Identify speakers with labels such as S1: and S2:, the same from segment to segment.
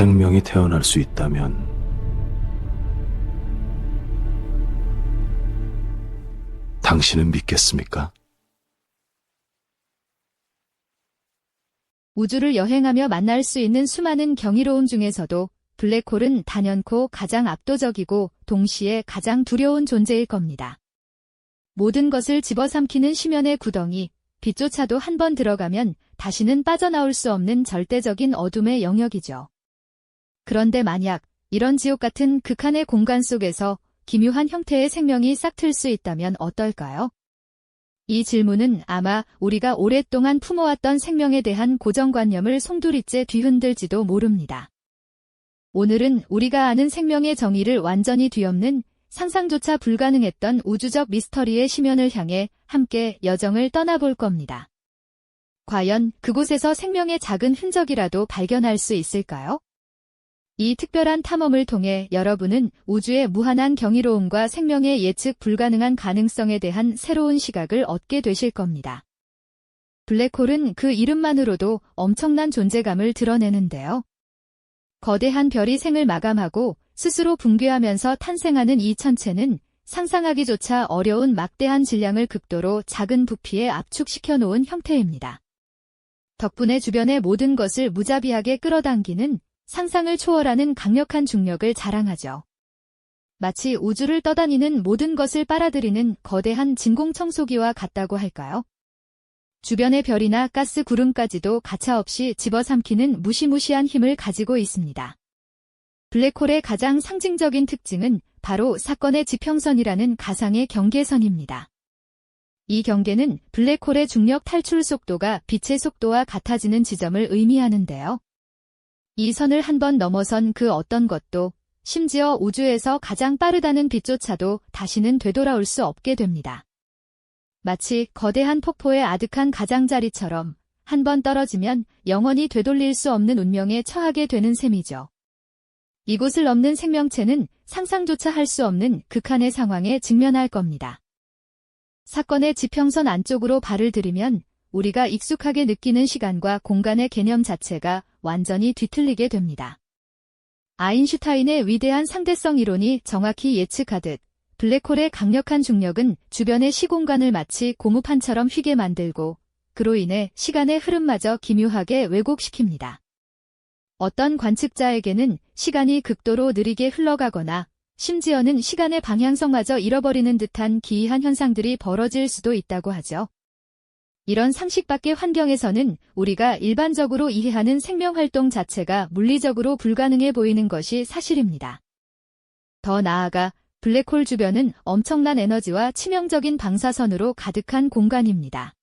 S1: 생명이 태어날 수 있다면 당신은 믿겠습니까?
S2: 우주를 여행하며 만날 수 있는 수많은 경이로움 중에서도 블랙홀은 단연코 가장 압도적이고 동시에 가장 두려운 존재일 겁니다. 모든 것을 집어삼키는 심연의 구덩이, 빛조차도 한 번 들어가면 다시는 빠져나올 수 없는 절대적인 어둠의 영역이죠. 그런데 만약 이런 지옥 같은 극한의 공간 속에서 기묘한 형태의 생명이 싹틀 수 있다면 어떨까요? 이 질문은 아마 우리가 오랫동안 품어왔던 생명에 대한 고정관념을 송두리째 뒤흔들지도 모릅니다. 오늘은 우리가 아는 생명의 정의를 완전히 뒤엎는 상상조차 불가능했던 우주적 미스터리의 심연을 향해 함께 여정을 떠나볼 겁니다. 과연 그곳에서 생명의 작은 흔적이라도 발견할 수 있을까요? 이 특별한 탐험을 통해 여러분은 우주의 무한한 경이로움과 생명의 예측 불가능한 가능성에 대한 새로운 시각을 얻게 되실 겁니다. 블랙홀은 그 이름만으로도 엄청난 존재감을 드러내는데요. 거대한 별이 생을 마감하고 스스로 붕괴하면서 탄생하는 이 천체는 상상하기조차 어려운 막대한 질량을 극도로 작은 부피에 압축시켜 놓은 형태입니다. 덕분에 주변의 모든 것을 무자비하게 끌어당기는 상상을 초월하는 강력한 중력을 자랑하죠. 마치 우주를 떠다니는 모든 것을 빨아들이는 거대한 진공청소기와 같다고 할까요? 주변의 별이나 가스 구름까지도 가차없이 집어삼키는 무시무시한 힘을 가지고 있습니다. 블랙홀의 가장 상징적인 특징은 바로 사건의 지평선이라는 가상의 경계선입니다. 이 경계는 블랙홀의 중력 탈출 속도가 빛의 속도와 같아지는 지점을 의미하는데요. 이 선을 한번 넘어선 그 어떤 것도 심지어 우주에서 가장 빠르다는 빛조차도 다시는 되돌아올 수 없게 됩니다. 마치 거대한 폭포의 아득한 가장자리처럼 한 번 떨어지면 영원히 되돌릴 수 없는 운명에 처하게 되는 셈이죠. 이곳을 넘는 생명체는 상상조차 할 수 없는 극한의 상황에 직면할 겁니다. 사건의 지평선 안쪽으로 발을 들이면 우리가 익숙하게 느끼는 시간과 공간의 개념 자체가 완전히 뒤틀리게 됩니다. 아인슈타인의 위대한 상대성 이론이 정확히 예측하듯 블랙홀의 강력한 중력은 주변의 시공간을 마치 고무판처럼 휘게 만들고 그로 인해 시간의 흐름마저 기묘하게 왜곡시킵니다. 어떤 관측자에게는 시간이 극도로 느리게 흘러가거나 심지어는 시간의 방향성마저 잃어버리는 듯한 기이한 현상들이 벌어질 수도 있다고 하죠. 이런 상식 밖의 환경에서는 우리가 일반적으로 이해하는 생명활동 자체가 물리적으로 불가능해 보이는 것이 사실입니다. 더 나아가 블랙홀 주변은 엄청난 에너지와 치명적인 방사선으로 가득한 공간입니다.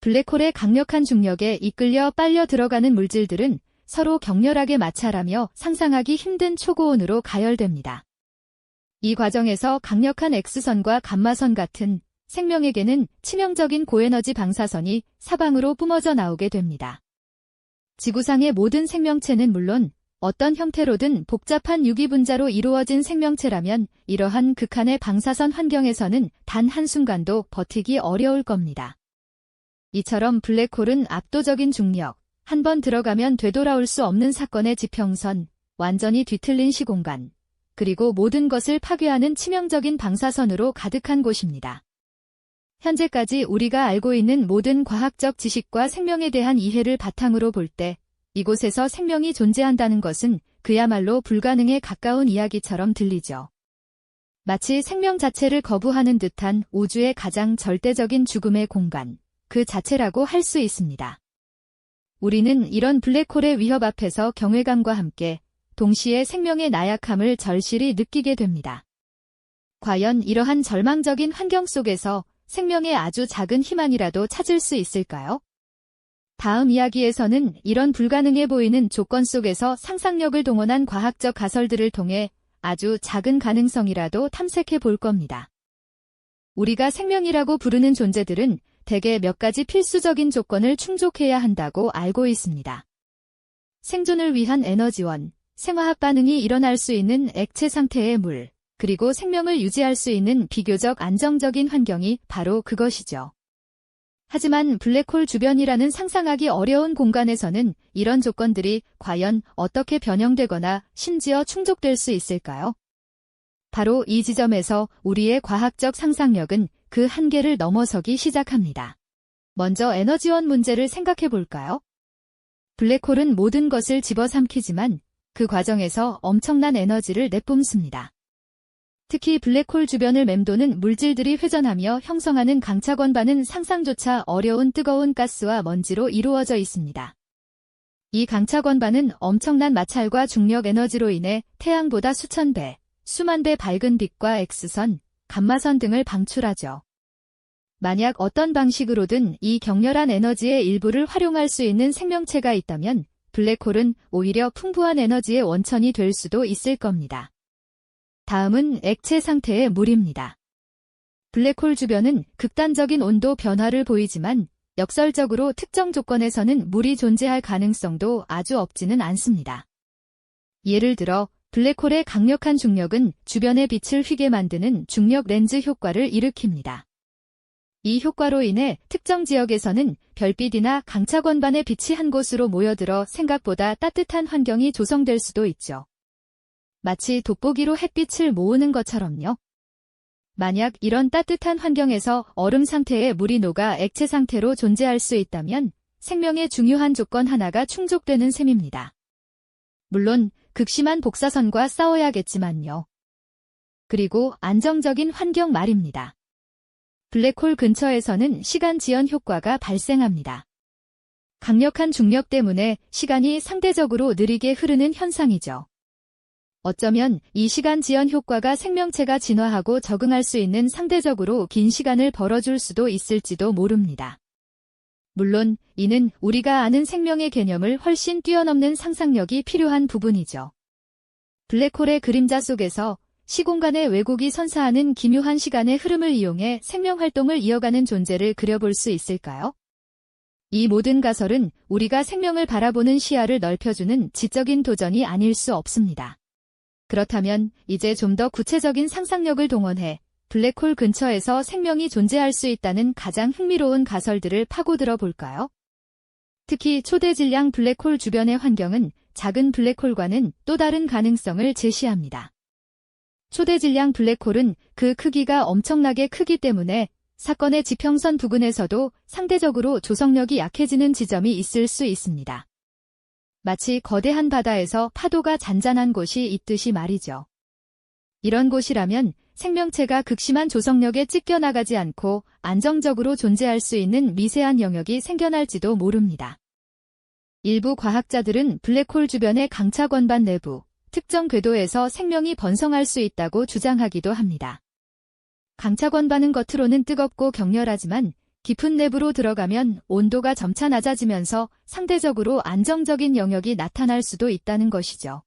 S2: 블랙홀의 강력한 중력에 이끌려 빨려 들어가는 물질들은 서로 격렬하게 마찰하며 상상하기 힘든 초고온으로 가열됩니다. 이 과정에서 강력한 X선과 감마선 같은 생명에게는 치명적인 고에너지 방사선이 사방으로 뿜어져 나오게 됩니다. 지구상의 모든 생명체는 물론 어떤 형태로든 복잡한 유기분자로 이루어진 생명체라면 이러한 극한의 방사선 환경에서는 단 한순간도 버티기 어려울 겁니다. 이처럼 블랙홀은 압도적인 중력, 한 번 들어가면 되돌아올 수 없는 사건의 지평선, 완전히 뒤틀린 시공간, 그리고 모든 것을 파괴하는 치명적인 방사선으로 가득한 곳입니다. 현재까지 우리가 알고 있는 모든 과학적 지식과 생명에 대한 이해를 바탕으로 볼 때 이곳에서 생명이 존재한다는 것은 그야말로 불가능에 가까운 이야기처럼 들리죠. 마치 생명 자체를 거부하는 듯한 우주의 가장 절대적인 죽음의 공간, 그 자체라고 할 수 있습니다. 우리는 이런 블랙홀의 위협 앞에서 경외감과 함께 동시에 생명의 나약함을 절실히 느끼게 됩니다. 과연 이러한 절망적인 환경 속에서 생명의 아주 작은 희망이라도 찾을 수 있을까요? 다음 이야기에서는 이런 불가능해 보이는 조건 속에서 상상력을 동원한 과학적 가설들을 통해 아주 작은 가능성이라도 탐색해 볼 겁니다. 우리가 생명이라고 부르는 존재들은 대개 몇 가지 필수적인 조건을 충족해야 한다고 알고 있습니다. 생존을 위한 에너지원, 생화학 반응이 일어날 수 있는 액체 상태의 물, 그리고 생명을 유지할 수 있는 비교적 안정적인 환경이 바로 그것이죠. 하지만 블랙홀 주변이라는 상상하기 어려운 공간에서는 이런 조건들이 과연 어떻게 변형되거나 심지어 충족될 수 있을까요? 바로 이 지점에서 우리의 과학적 상상력은 그 한계를 넘어서기 시작합니다. 먼저 에너지원 문제를 생각해 볼까요? 블랙홀은 모든 것을 집어삼키지만 그 과정에서 엄청난 에너지를 내뿜습니다. 특히 블랙홀 주변을 맴도는 물질들이 회전하며 형성하는 강차건반은 상상조차 어려운 뜨거운 가스와 먼지로 이루어져 있습니다. 이 강차건반은 엄청난 마찰과 중력 에너지로 인해 태양보다 수천 배, 수만 배 밝은 빛과 X선, 감마선 등을 방출하죠. 만약 어떤 방식으로든 이 격렬한 에너지의 일부를 활용할 수 있는 생명체가 있다면 블랙홀은 오히려 풍부한 에너지의 원천이 될 수도 있을 겁니다. 다음은 액체 상태의 물입니다. 블랙홀 주변은 극단적인 온도 변화를 보이지만 역설적으로 특정 조건에서는 물이 존재할 가능성도 아주 없지는 않습니다. 예를 들어 블랙홀의 강력한 중력은 주변의 빛을 휘게 만드는 중력 렌즈 효과를 일으킵니다. 이 효과로 인해 특정 지역에서는 별빛이나 강차건반의 빛이 한 곳으로 모여들어 생각보다 따뜻한 환경이 조성될 수도 있죠. 마치 돋보기로 햇빛을 모으는 것처럼요. 만약 이런 따뜻한 환경에서 얼음 상태의 물이 녹아 액체 상태로 존재할 수 있다면 생명의 중요한 조건 하나가 충족되는 셈입니다. 물론 극심한 복사선과 싸워야겠지만요. 그리고 안정적인 환경 말입니다. 블랙홀 근처에서는 시간 지연 효과가 발생합니다. 강력한 중력 때문에 시간이 상대적으로 느리게 흐르는 현상이죠. 어쩌면 이 시간 지연 효과가 생명체가 진화하고 적응할 수 있는 상대적으로 긴 시간을 벌어줄 수도 있을지도 모릅니다. 물론 이는 우리가 아는 생명의 개념을 훨씬 뛰어넘는 상상력이 필요한 부분이죠. 블랙홀의 그림자 속에서 시공간의 왜곡이 선사하는 기묘한 시간의 흐름을 이용해 생명활동을 이어가는 존재를 그려볼 수 있을까요? 이 모든 가설은 우리가 생명을 바라보는 시야를 넓혀주는 지적인 도전이 아닐 수 없습니다. 그렇다면 이제 좀 더 구체적인 상상력을 동원해 블랙홀 근처에서 생명이 존재할 수 있다는 가장 흥미로운 가설들을 파고들어 볼까요? 특히 초대 질량 블랙홀 주변의 환경은 작은 블랙홀과는 또 다른 가능성을 제시합니다. 초대 질량 블랙홀은 그 크기가 엄청나게 크기 때문에 사건의 지평선 부근에서도 상대적으로 조성력이 약해지는 지점이 있을 수 있습니다. 마치 거대한 바다에서 파도가 잔잔한 곳이 있듯이 말이죠. 이런 곳이라면 생명체가 극심한 조성력에 찢겨나가지 않고 안정적으로 존재할 수 있는 미세한 영역이 생겨날지도 모릅니다. 일부 과학자들은 블랙홀 주변의 강차건반 내부, 특정 궤도에서 생명이 번성할 수 있다고 주장하기도 합니다. 강차건반은 겉으로는 뜨겁고 격렬하지만 깊은 내부로 들어가면 온도가 점차 낮아지면서 상대적으로 안정적인 영역이 나타날 수도 있다는 것이죠.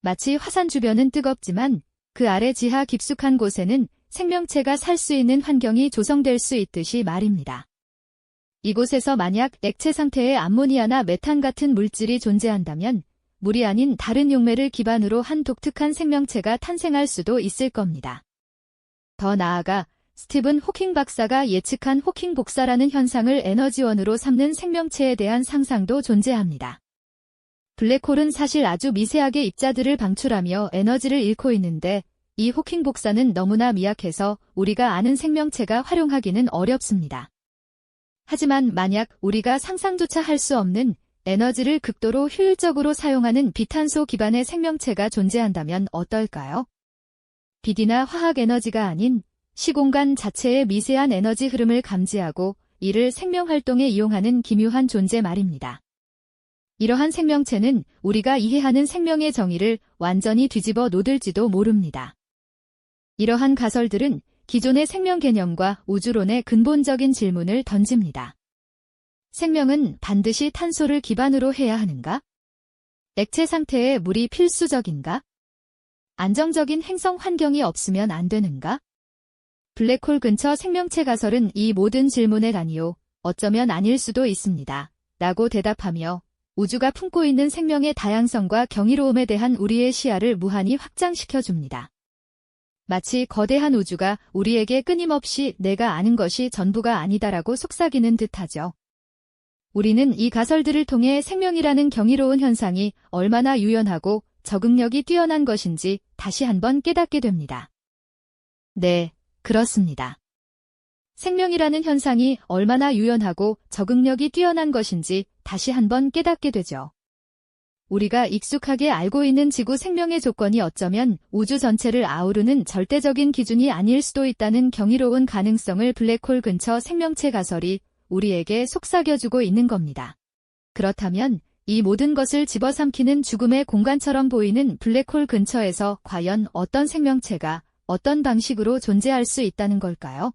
S2: 마치 화산 주변은 뜨겁지만 그 아래 지하 깊숙한 곳에는 생명체가 살 수 있는 환경이 조성될 수 있듯이 말입니다. 이곳에서 만약 액체 상태의 암모니아나 메탄 같은 물질이 존재한다면 물이 아닌 다른 용매를 기반으로 한 독특한 생명체가 탄생할 수도 있을 겁니다. 더 나아가 스티븐 호킹 박사가 예측한 호킹 복사라는 현상을 에너지원으로 삼는 생명체에 대한 상상도 존재합니다. 블랙홀은 사실 아주 미세하게 입자들을 방출하며 에너지를 잃고 있는데 이 호킹 복사는 너무나 미약해서 우리가 아는 생명체가 활용하기는 어렵습니다. 하지만 만약 우리가 상상조차 할 수 없는 에너지를 극도로 효율적으로 사용하는 비탄소 기반의 생명체가 존재한다면 어떨까요? 빛이나 화학 에너지가 아닌 시공간 자체의 미세한 에너지 흐름을 감지하고 이를 생명활동에 이용하는 기묘한 존재 말입니다. 이러한 생명체는 우리가 이해하는 생명의 정의를 완전히 뒤집어 놓을지도 모릅니다. 이러한 가설들은 기존의 생명 개념과 우주론의 근본적인 질문을 던집니다. 생명은 반드시 탄소를 기반으로 해야 하는가? 액체 상태의 물이 필수적인가? 안정적인 행성 환경이 없으면 안 되는가? 블랙홀 근처 생명체 가설은 이 모든 질문의 단위요. 어쩌면 아닐 수도 있습니다. 라고 대답하며 우주가 품고 있는 생명의 다양성과 경이로움에 대한 우리의 시야를 무한히 확장시켜 줍니다. 마치 거대한 우주가 우리에게 끊임없이 내가 아는 것이 전부가 아니다라고 속삭이는 듯하죠. 우리는 이 가설들을 통해 생명이라는 경이로운 현상이 얼마나 유연하고 적응력이 뛰어난 것인지 다시 한번 깨닫게 됩니다. 네, 그렇습니다. 생명이라는 현상이 얼마나 유연하고 적응력이 뛰어난 것인지 다시 한번 깨닫게 되죠. 우리가 익숙하게 알고 있는 지구 생명의 조건이 어쩌면 우주 전체를 아우르는 절대적인 기준이 아닐 수도 있다는 경이로운 가능성을 블랙홀 근처 생명체 가설이 우리에게 속삭여주고 있는 겁니다. 그렇다면 이 모든 것을 집어삼키는 죽음의 공간처럼 보이는 블랙홀 근처에서 과연 어떤 생명체가 어떤 방식으로 존재할 수 있다는 걸까요?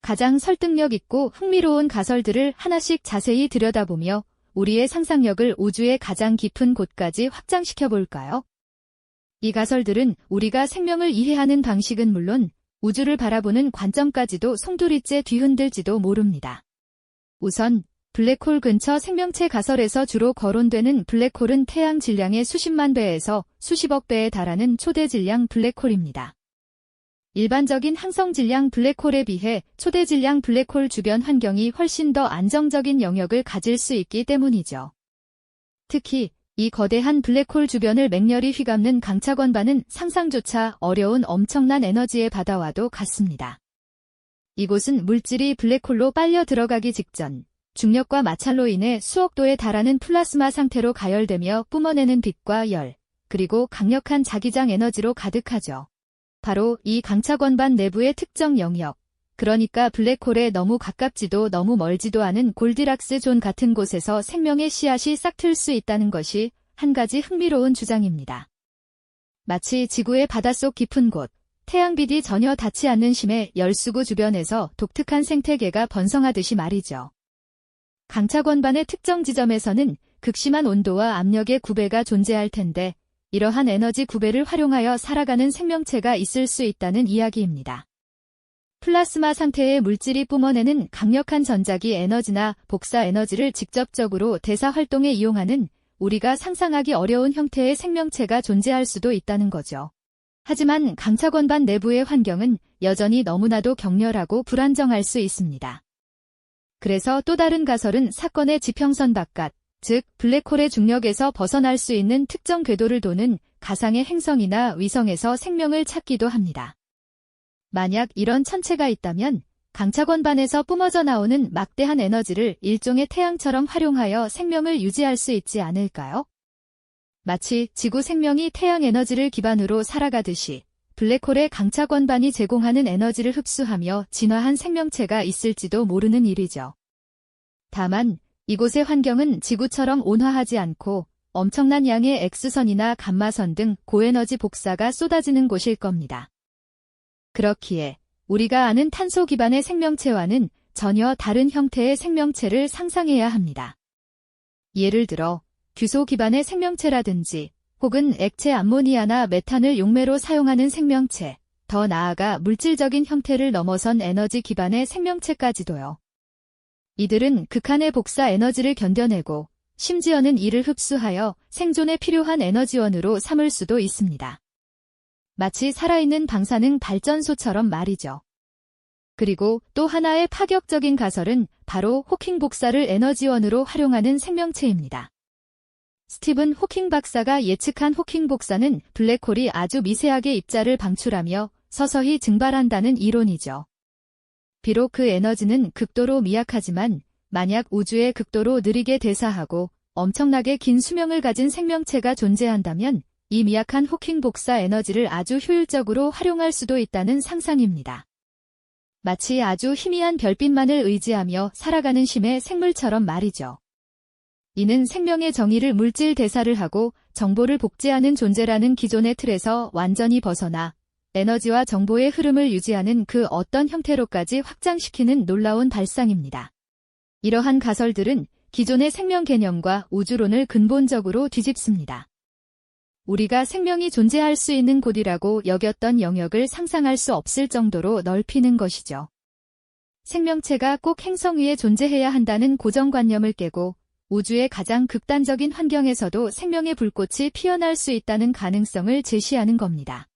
S2: 가장 설득력 있고 흥미로운 가설들을 하나씩 자세히 들여다보며 우리의 상상력을 우주의 가장 깊은 곳까지 확장시켜 볼까요? 이 가설들은 우리가 생명을 이해하는 방식은 물론 우주를 바라보는 관점까지도 송두리째 뒤흔들지도 모릅니다. 우선 블랙홀 근처 생명체 가설에서 주로 거론되는 블랙홀은 태양 질량의 수십만 배에서 수십억 배에 달하는 초대 질량 블랙홀입니다. 일반적인 항성 질량 블랙홀에 비해 초대 질량 블랙홀 주변 환경이 훨씬 더 안정적인 영역을 가질 수 있기 때문이죠. 특히 이 거대한 블랙홀 주변을 맹렬히 휘감는 강차관반은 상상조차 어려운 엄청난 에너지의 바다와도 같습니다. 이곳은 물질이 블랙홀로 빨려 들어가기 직전 중력과 마찰로 인해 수억 도에 달하는 플라스마 상태로 가열되며 뿜어내는 빛과 열, 그리고 강력한 자기장 에너지로 가득하죠. 바로 이 강차건반 내부의 특정 영역, 그러니까 블랙홀에 너무 가깝지도 너무 멀지도 않은 골디락스 존 같은 곳에서 생명의 씨앗이 싹틀 수 있다는 것이 한 가지 흥미로운 주장입니다. 마치 지구의 바닷속 깊은 곳, 태양빛이 전혀 닿지 않는 심해 열수구 주변에서 독특한 생태계가 번성하듯이 말이죠. 강차건반의 특정 지점에서는 극심한 온도와 압력의 구배가 존재할 텐데 이러한 에너지 구배를 활용하여 살아가는 생명체가 있을 수 있다는 이야기입니다. 플라스마 상태의 물질이 뿜어내는 강력한 전자기 에너지나 복사 에너지를 직접적으로 대사 활동에 이용하는 우리가 상상하기 어려운 형태의 생명체가 존재할 수도 있다는 거죠. 하지만 강차건반 내부의 환경은 여전히 너무나도 격렬하고 불안정할 수 있습니다. 그래서 또 다른 가설은 사건의 지평선 바깥, 즉 블랙홀의 중력에서 벗어날 수 있는 특정 궤도를 도는 가상의 행성이나 위성에서 생명을 찾기도 합니다. 만약 이런 천체가 있다면 강차건반에서 뿜어져 나오는 막대한 에너지를 일종의 태양처럼 활용하여 생명을 유지할 수 있지 않을까요? 마치 지구 생명이 태양 에너지를 기반으로 살아가듯이 블랙홀의 강차건반이 제공하는 에너지를 흡수하며 진화한 생명체가 있을지도 모르는 일이죠. 다만 이곳의 환경은 지구처럼 온화하지 않고 엄청난 양의 X선이나 감마선 등 고에너지 복사가 쏟아지는 곳일 겁니다. 그렇기에 우리가 아는 탄소 기반의 생명체와는 전혀 다른 형태의 생명체를 상상해야 합니다. 예를 들어 규소 기반의 생명체라든지 혹은 액체 암모니아나 메탄을 용매로 사용하는 생명체, 더 나아가 물질적인 형태를 넘어선 에너지 기반의 생명체까지도요. 이들은 극한의 복사 에너지를 견뎌내고 심지어는 이를 흡수하여 생존에 필요한 에너지원으로 삼을 수도 있습니다. 마치 살아있는 방사능 발전소처럼 말이죠. 그리고 또 하나의 파격적인 가설은 바로 호킹 복사를 에너지원으로 활용하는 생명체입니다. 스티븐 호킹 박사가 예측한 호킹 복사는 블랙홀이 아주 미세하게 입자를 방출하며 서서히 증발한다는 이론이죠. 비록 그 에너지는 극도로 미약하지만 만약 우주에 극도로 느리게 대사하고 엄청나게 긴 수명을 가진 생명체가 존재한다면 이 미약한 호킹 복사 에너지를 아주 효율적으로 활용할 수도 있다는 상상입니다. 마치 아주 희미한 별빛만을 의지하며 살아가는 심의 생물처럼 말이죠. 이는 생명의 정의를 물질 대사를 하고 정보를 복제하는 존재라는 기존의 틀에서 완전히 벗어나 에너지와 정보의 흐름을 유지하는 그 어떤 형태로까지 확장시키는 놀라운 발상입니다. 이러한 가설들은 기존의 생명 개념과 우주론을 근본적으로 뒤집습니다. 우리가 생명이 존재할 수 있는 곳이라고 여겼던 영역을 상상할 수 없을 정도로 넓히는 것이죠. 생명체가 꼭 행성 위에 존재해야 한다는 고정관념을 깨고 우주의 가장 극단적인 환경에서도 생명의 불꽃이 피어날 수 있다는 가능성을 제시하는 겁니다.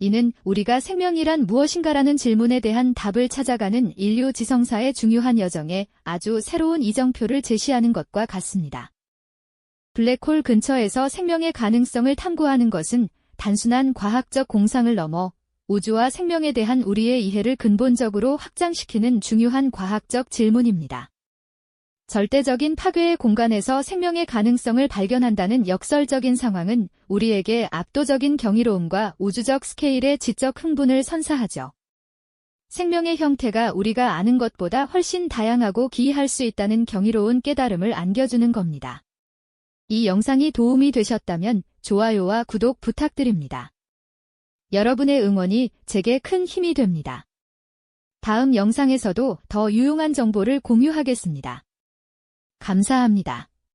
S2: 이는 우리가 생명이란 무엇인가라는 질문에 대한 답을 찾아가는 인류 지성사의 중요한 여정에 아주 새로운 이정표를 제시하는 것과 같습니다. 블랙홀 근처에서 생명의 가능성을 탐구하는 것은 단순한 과학적 공상을 넘어 우주와 생명에 대한 우리의 이해를 근본적으로 확장시키는 중요한 과학적 질문입니다. 절대적인 파괴의 공간에서 생명의 가능성을 발견한다는 역설적인 상황은 우리에게 압도적인 경이로움과 우주적 스케일의 지적 흥분을 선사하죠. 생명의 형태가 우리가 아는 것보다 훨씬 다양하고 기이할 수 있다는 경이로운 깨달음을 안겨주는 겁니다. 이 영상이 도움이 되셨다면 좋아요와 구독 부탁드립니다. 여러분의 응원이 제게 큰 힘이 됩니다. 다음 영상에서도 더 유용한 정보를 공유하겠습니다. 감사합니다.